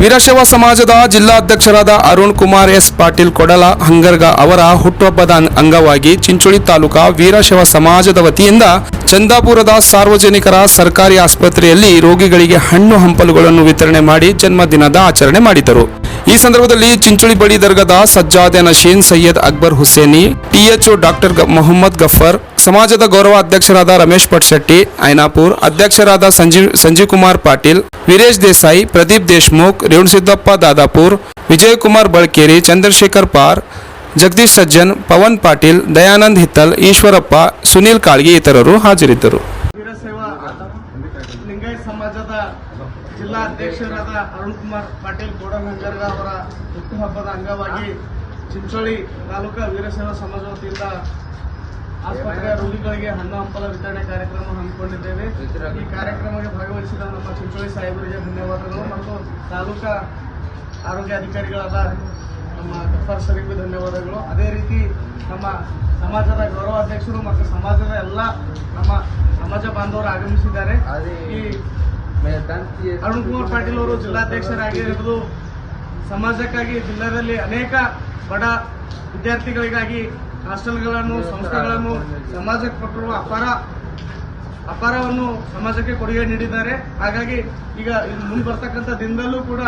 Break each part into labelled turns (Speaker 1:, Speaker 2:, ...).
Speaker 1: ವೀರಶೈವ ಸಮಾಜದ ಜಿಲ್ಲಾಧ್ಯಕ್ಷರಾದ ಅರುಣ್ ಕುಮಾರ್ ಎಸ್ ಪಾಟೀಲ್ ಕೊಡಲ ಹಂಗರ್ಗ ಅವರ ಹುಟ್ಟುಹಬ್ಬದ ಅಂಗವಾಗಿ ಚಿಂಚೋಳಿ ತಾಲೂಕಾ ವೀರಶೈವ ಸಮಾಜದ ವತಿಯಿಂದ ಚಂದಾಪುರದ ಸಾರ್ವಜನಿಕರ ಸರ್ಕಾರಿ ಆಸ್ಪತ್ರೆಯಲ್ಲಿ ರೋಗಿಗಳಿಗೆ ಹಣ್ಣು ಹಂಪಲುಗಳನ್ನು ವಿತರಣೆ ಮಾಡಿ ಜನ್ಮದಿನದ ಆಚರಣೆ ಮಾಡಿದರು. ಈ ಸಂದರ್ಭದಲ್ಲಿ ಚಿಂಚೋಳಿ ಬಳಿ ದರ್ಗದ ಸಜ್ಜಾದೆ ನಶೀನ್ ಸೈಯದ್ ಅಕ್ಬರ್ ಹುಸೇನಿ ಟಿಎಚ್ಒ ಡಾಕ್ಟರ್ ಮೊಹಮ್ಮದ್ ಗಫರ್ ಸಮಾಜದ ಗೌರವ ಅಧ್ಯಕ್ಷರಾದ ರಮೇಶ್ ಪಟ್ಶೆಟ್ಟಿ ಐನಾಪುರ್, ಅಧ್ಯಕ್ಷರಾದ ಸಂಜೀವ್ ಸಂಜೀವ್ ಕುಮಾರ್ ಪಾಟೀಲ್, ವೀರೇಶ್ ದೇಸಾಯಿ, ಪ್ರದೀಪ್ ದೇಶ್ಮುಖ್, ರೇಣುಸಿದ್ದಪ್ಪ ದಾದಾಪುರ್, ವಿಜಯಕುಮಾರ್ ಬಳ್ಕೇರಿ, ಚಂದ್ರಶೇಖರ್ ಪಾರ್, ಜಗದೀಶ್ ಸಜ್ಜನ್, ಪವನ್ ಪಾಟೀಲ್, ದಯಾನಂದ್ ಹಿತ್ತಲ್, ಈಶ್ವರಪ್ಪ, ಸುನೀಲ್ ಕಾಳ್ಗಿ ಇತರರು ಹಾಜರಿದ್ದರು.
Speaker 2: ಸಮಾಜದ ಜಿಲ್ಲಾ ಅಧ್ಯಕ್ಷರಾದ ಅರುಣ್ ಕುಮಾರ್ ಪಾಟೀಲ್ ಗೋಡನಂಗರ್ಗ ಅವರ ಹುಟ್ಟುಹಬ್ಬದ ಅಂಗವಾಗಿ ಚಿಂಚೋಳಿ ತಾಲೂಕಾ ವೀರಶೈವ ಸಮಾಜ ವತಿಯಿಂದ ಆಸ್ಪತ್ರೆಯ ರೋಗಿಗಳಿಗೆ ಹಣ್ಣು ಹಂಪಲ ವಿತರಣೆ ಕಾರ್ಯಕ್ರಮ ಹಮ್ಮಿಕೊಂಡಿದ್ದೇವೆ. ಈ ಕಾರ್ಯಕ್ರಮಕ್ಕೆ ಭಾಗವಹಿಸಿದ ನಮ್ಮ ಚಿಂಚೋಳಿ ಸಾಹೇಬರಿಗೆ ಧನ್ಯವಾದಗಳು ಮತ್ತು ತಾಲೂಕಾ ಆರೋಗ್ಯ ಅಧಿಕಾರಿಗಳಾದ ನಮ್ಮ ಗಫರ್ ಸರಿಗೂ ಧನ್ಯವಾದಗಳು. ಅದೇ ರೀತಿ ನಮ್ಮ ಸಮಾಜದ ಗೌರವಾಧ್ಯಕ್ಷರು ಮತ್ತು ಸಮಾಜದ ಎಲ್ಲ ನಮ್ಮ ಸಮಾಜ ಬಾಂಧವರು ಆಗಮಿಸಿದ್ದಾರೆ. ಈ ಅರುಣ್ ಕುಮಾರ್ ಪಾಟೀಲ್ ಅವರು ಜಿಲ್ಲಾಧ್ಯಕ್ಷರಾಗಿರುವುದು ಸಮಾಜಕ್ಕಾಗಿ ಜಿಲ್ಲೆಯಲ್ಲಿ ಅನೇಕ ಬಡ ವಿದ್ಯಾರ್ಥಿಗಳಿಗಾಗಿ ಹಾಸ್ಟೆಲ್ಗಳನ್ನು, ಸಂಸ್ಥೆಗಳನ್ನು ಸಮಾಜಕ್ಕೆ ಕೊಟ್ಟಿರುವ ಅಪಾರ ಅಪಾರವನ್ನು ಸಮಾಜಕ್ಕೆ ಕೊಡುಗೆ ನೀಡಿದ್ದಾರೆ. ಹಾಗಾಗಿ ಈಗ ಮುಂದೆ ಬರ್ತಕ್ಕಂಥ ದಿನದಲ್ಲೂ ಕೂಡ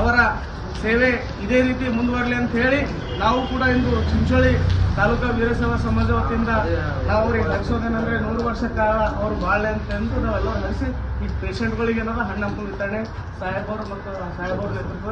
Speaker 2: ಅವರ ಸೇವೆ ಇದೇ ರೀತಿ ಮುಂದುವರಲಿ ಅಂತ ಹೇಳಿ ನಾವು ಕೂಡ ಇಂದು ಚಿಂಚೋಳಿ ತಾಲೂಕಾ ವೀರಸೇವಾ ಸಮಾಜ ವತಿಯಿಂದ ನಾವು ಅವ್ರಿಗೆ ಹರಿಸೋದೇನಂದ್ರೆ ನೂರು ವರ್ಷ ಕಾಲ ಅವರು ಬಾಳೆ ಅಂತ ನಾವೆಲ್ಲರೂ ಹರಿಸಿ ಈ ಪೇಷಂಟ್ಗಳಿಗೆ ಏನಾದ್ರು ಹಣ್ಣು ಹಂಪಲು ವಿತರಣೆ ಸಾಹೇಬರು ಮತ್ತು ಸಾಹೇಬರ ನೇತೃತ್ವ